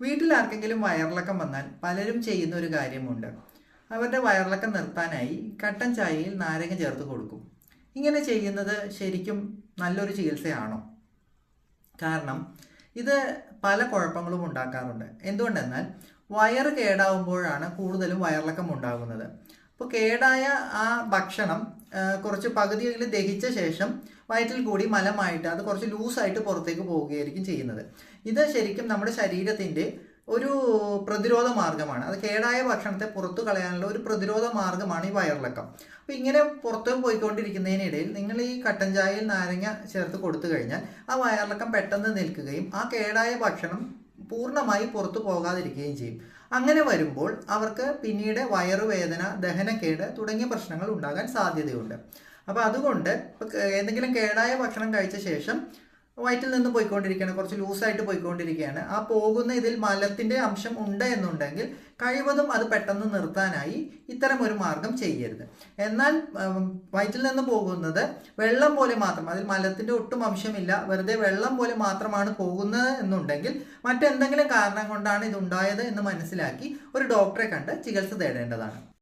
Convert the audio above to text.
വീട്ടിൽ ആർക്കെങ്കിലും വയറിളക്കം വന്നാൽ പലരും ചെയ്യുന്ന ഒരു കാര്യമുണ്ട്. അവരുടെ വയറിളക്കം നിർത്താനായി കട്ടൻ ചായയിൽ നാരങ്ങ ചേർത്ത് കൊടുക്കും. ഇങ്ങനെ ചെയ്യുന്നത് ശരിക്കും നല്ലൊരു ചികിത്സയാണോ? കാരണം ഇത് പല കുഴപ്പങ്ങളും ഉണ്ടാക്കാറുണ്ട്. എന്തുകൊണ്ടെന്നാൽ വയറ് കേടാവുമ്പോഴാണ് കൂടുതലും വയറിളക്കം ഉണ്ടാകുന്നത്. അപ്പോൾ കേടായ ആ ഭക്ഷണം കുറച്ച് പകുതിയെങ്കിലും ദഹിച്ച ശേഷം വയറ്റിൽ കൂടി മലമായിട്ട് അത് കുറച്ച് ലൂസായിട്ട് പുറത്തേക്ക് പോവുകയായിരിക്കും ചെയ്യുന്നത്. ഇത് ശരിക്കും നമ്മുടെ ശരീരത്തിന്റെ ഒരു പ്രതിരോധ മാർഗമാണ്. അത് കേടായ ഭക്ഷണത്തെ പുറത്തു കളയാനുള്ള ഒരു പ്രതിരോധ മാർഗമാണ് ഈ വയറിളക്കം. അപ്പോൾ ഇങ്ങനെ പുറത്തു പോയിക്കൊണ്ടിരിക്കുന്നതിനിടയിൽ നിങ്ങൾ ഈ കട്ടൻ ചായയിൽ നാരങ്ങ ചേർത്ത് കൊടുത്തു കഴിഞ്ഞാൽ ആ വയറിളക്കം പെട്ടെന്ന് നിൽക്കുകയും ആ കേടായ ഭക്ഷണം പൂർണമായി പുറത്തു പോകാതിരിക്കുകയും ചെയ്യും. അങ്ങനെ വരുമ്പോൾ അവർക്ക് പിന്നീട് വയറുവേദന ദഹനക്കേട് തുടങ്ങിയ പ്രശ്നങ്ങൾ ഉണ്ടാകാൻ സാധ്യതയുണ്ട്. അപ്പോൾ അതുകൊണ്ട് ഏതെങ്കിലും കേടായ ഭക്ഷണം കഴിച്ച ശേഷം വയറ്റിൽ നിന്ന് പോയിക്കൊണ്ടിരിക്കുകയാണ് കുറച്ച് ലൂസായിട്ട് പോയിക്കൊണ്ടിരിക്കുകയാണ്. ആ പോകുന്ന ഇതിൽ മലത്തിന്റെ അംശം ഉണ്ട് എന്നുണ്ടെങ്കിൽ കഴിവതും അത് പെട്ടെന്ന് നിർത്താനായി ഇത്തരം ഒരു മാർഗം ചെയ്യരുത്. എന്നാൽ വൈറ്റിൽ വയറ്റിൽ നിന്ന് പോകുന്നത് വെള്ളം പോലെ മാത്രം അതിൽ മലത്തിന്റെ ഒട്ടും അംശമില്ല വെറുതെ വെള്ളം പോലെ മാത്രമാണ് പോകുന്നത് എന്നുണ്ടെങ്കിൽ മറ്റെന്തെങ്കിലും കാരണം കൊണ്ടാണ് ഇത് ഉണ്ടായത് എന്ന് മനസ്സിലാക്കി ഒരു ഡോക്ടറെ കണ്ട് ചികിത്സ തേടേണ്ടതാണ്.